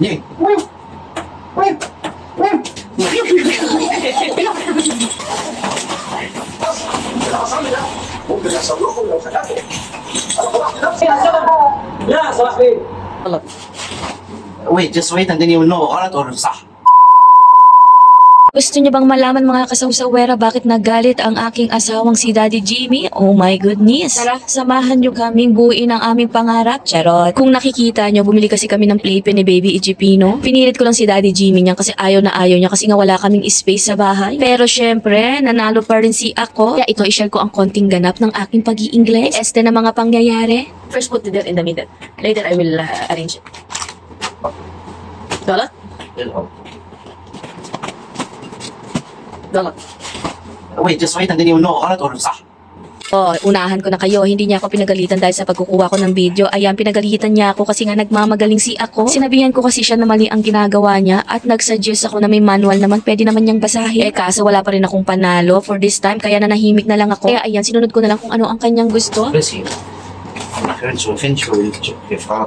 Yeah. Wait, just wait and then you will know, all right or صح. Gusto niyo bang malaman mga kasawsawera bakit nagalit ang aking asawang si Daddy Jimmy? Oh my goodness. Tara, samahan niyo kaming buuin ang aming pangarap. Charot. Kung nakikita niyo, bumili kasi kami ng playpen ni Baby Ejipino. Pinilit ko lang si Daddy Jimmy niya kasi ayaw na ayaw niya kasi nga wala kaming space sa bahay. Pero syempre, nanalo pa rin si ako. Kaya ito, i-share ko ang konting ganap ng aking pag-i-Ingles. Este na mga pangyayari. First, put it in the middle. Later, I will uh, arrange it. Galat? Gagot. Wait, just wait and then you know ka na tulong sa. Oh, unahan ko na kayo. Hindi niya ako pinagalitan dahil sa pagkukuha ko ng video. Ayan, pinagalitan niya ako kasi nga nagmamagaling si ako. Sinabihan ko kasi siya na mali ang ginagawa niya at nagsuggest ako na may manual naman pwede naman niyang basahin. Eh kaso wala pa rin akong panalo for this time kaya nanahimik na lang ako. Kaya ayan, sinunod ko na lang kung ano ang kanyang gusto. Bless you. Ang nakirin siya, fin siya, yung chip, yung para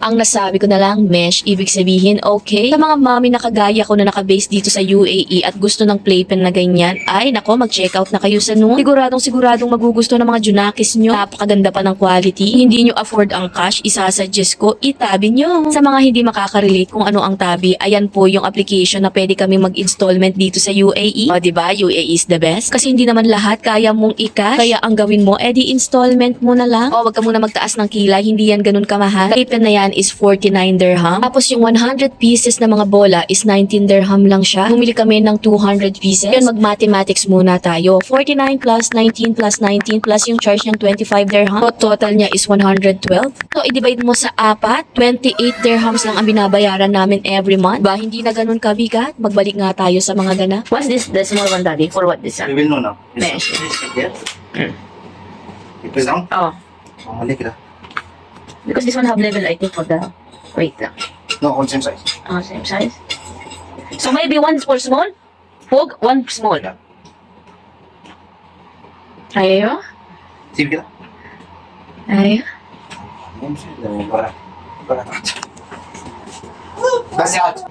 ang nasabi ko na lang, mesh, ibig sabihin, okay. Sa mga mami na kagaya ko na nakabase dito sa UAE at gusto ng playpen na ganyan, ay nako, mag-check out na kayo sa noon. Siguradong siguradong magugusto ng mga junakis nyo. Napakaganda pa ng quality. Hindi nyo afford ang cash, isasuggest ko, itabi nyo. Sa mga hindi makaka-relate kung ano ang tabi, ayan po yung application na pwede kami mag-installment dito sa UAE. O, di ba? UAE is the best. Kasi hindi naman lahat kaya mong i-cash. Kaya ang gawin mo, edi installment mo na lang. O, wag ka muna magtaas ng kilay. Hindi yan ganun kamahal. Playpen na yan is 49 dirham. Tapos yung 100 pieces na mga bola is 19 dirham lang siya. Bumili kami ng 200 pieces. Yun, mag-mathematics muna tayo. 49 plus 19 plus 19 plus yung charge niyang 25 dirham. So, total niya is 112. So, i-divide mo sa apat. 28 dirhams lang ang binabayaran namin every month. Ba, hindi na ganun kabigat. Magbalik nga tayo sa mga gana. What's this, the small one, daddy? For what this We will know now. Mesh. Yeah. Mm. You press down. Oh, Oh, mali kita. Because this one have level, I think, for the... Wait lang. No, all same size. Ah, same size. So maybe one for small, Pog, one small. Yeah. Ayaw? Sige kita. Ayaw? Para. Para. Basi out.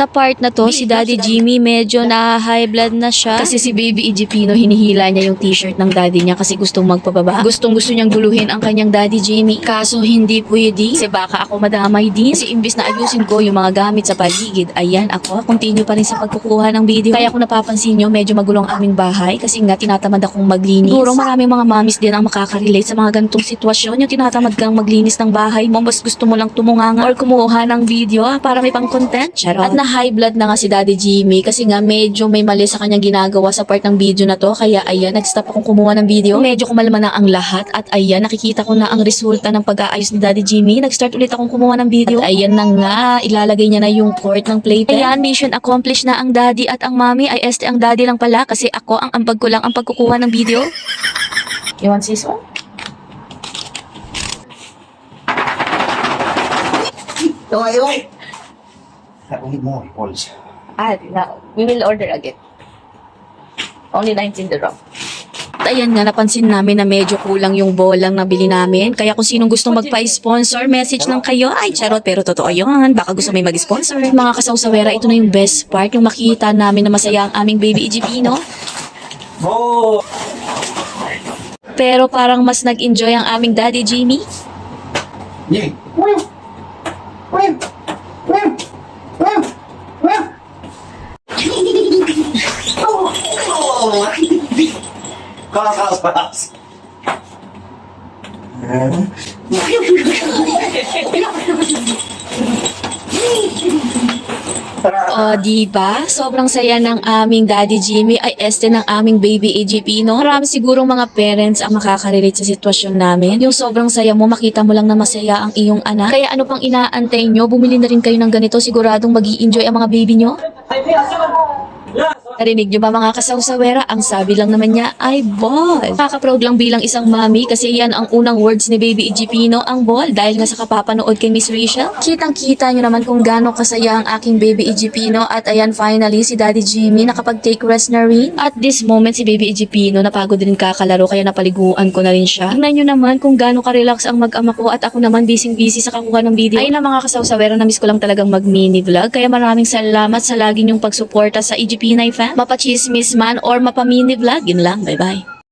Sa part na to, si Daddy Jimmy medyo na high blood na siya. Kasi si Baby Ejipino, hinihila niya yung t-shirt ng daddy niya kasi gustong magpababa. Gustong gusto niyang guluhin ang kanyang Daddy Jimmy. Kaso hindi pwede. Kasi baka ako madamay din. Kasi imbis na ayusin ko yung mga gamit sa paligid, ayan ako, continue pa rin sa pagkukuha ng video. Kaya kung napapansin nyo, medyo magulo ang aming bahay kasi nga tinatamad akong maglinis. Siguro maraming mga mamis din ang makaka-relate sa mga ganitong sitwasyon. Yung tinatamad kang maglinis ng bahay mo, mas gusto mo lang tumunganga or kumuha ng video ah, para may pang-content. Charot. At na high blood na nga si Daddy Jimmy kasi nga medyo may mali sa kanyang ginagawa sa part ng video na to. Kaya ayan, nag-stop akong kumuha ng video. Medyo kumalma na ang lahat at ayan, nakikita ko na ang resulta ng pag-aayos ni Daddy Jimmy. Nag-start ulit akong kumuha ng video. At ayan na nga, ilalagay niya na yung port ng playpen. Ayan, mission accomplished na ang daddy at ang mommy. Ay este ang daddy lang pala kasi ako ang ambag ko lang ang pagkukuha ng video. You want this one? We need more balls. Ah, na, we will order again. Only 19 dirham. At ayan nga, napansin namin na medyo kulang yung bolang na bili namin. Kaya kung sinong gustong magpa-sponsor, message lang kayo. Ay, charot, pero totoo yun. Baka gusto may mag-sponsor. Mga kasawsawera, ito na yung best part. Yung makita namin na masaya ang aming baby Ejipino. Oh Pero parang mas nag-enjoy ang aming daddy Jimmy. Nie. house, my house. O, oh, di? Sobrang saya ng aming Daddy Jimmy ay este ng aming baby AGP, no? Marami sigurong mga parents ang makakarelate sa sitwasyon namin. Yung sobrang saya mo, makita mo lang na masaya ang iyong anak. Kaya ano pang inaantay nyo? Bumili na rin kayo ng ganito, siguradong mag enjoy ang mga baby nyo? Yes. Narinig niyo ba mga kasawsawera? Ang sabi lang naman niya ay ball. Nakaka-proud lang bilang isang mami kasi yan ang unang words ni Baby Igipino, ang ball. Dahil nga sa kapapanood kay Miss Rachel, kitang-kita niyo naman kung gaano kasaya ang aking Baby Igipino. At ayan, finally, si Daddy Jimmy nakapag-take rest na rin. At this moment, si Baby Igipino napagod din kakalaro kaya napaliguan ko na rin siya. Tingnan niyo naman kung gaano ka-relax ang mag-ama ko at ako naman busy-busy sa kakuha ng video. Ayun na mga kasawsawera, na-miss ko lang talagang mag-mini vlog. Kaya maraming salamat sa lagi niyong pagsuporta sa EGP9 fan. Mapa-chismis man or mapa-mini vlog. Yun lang. Bye-bye.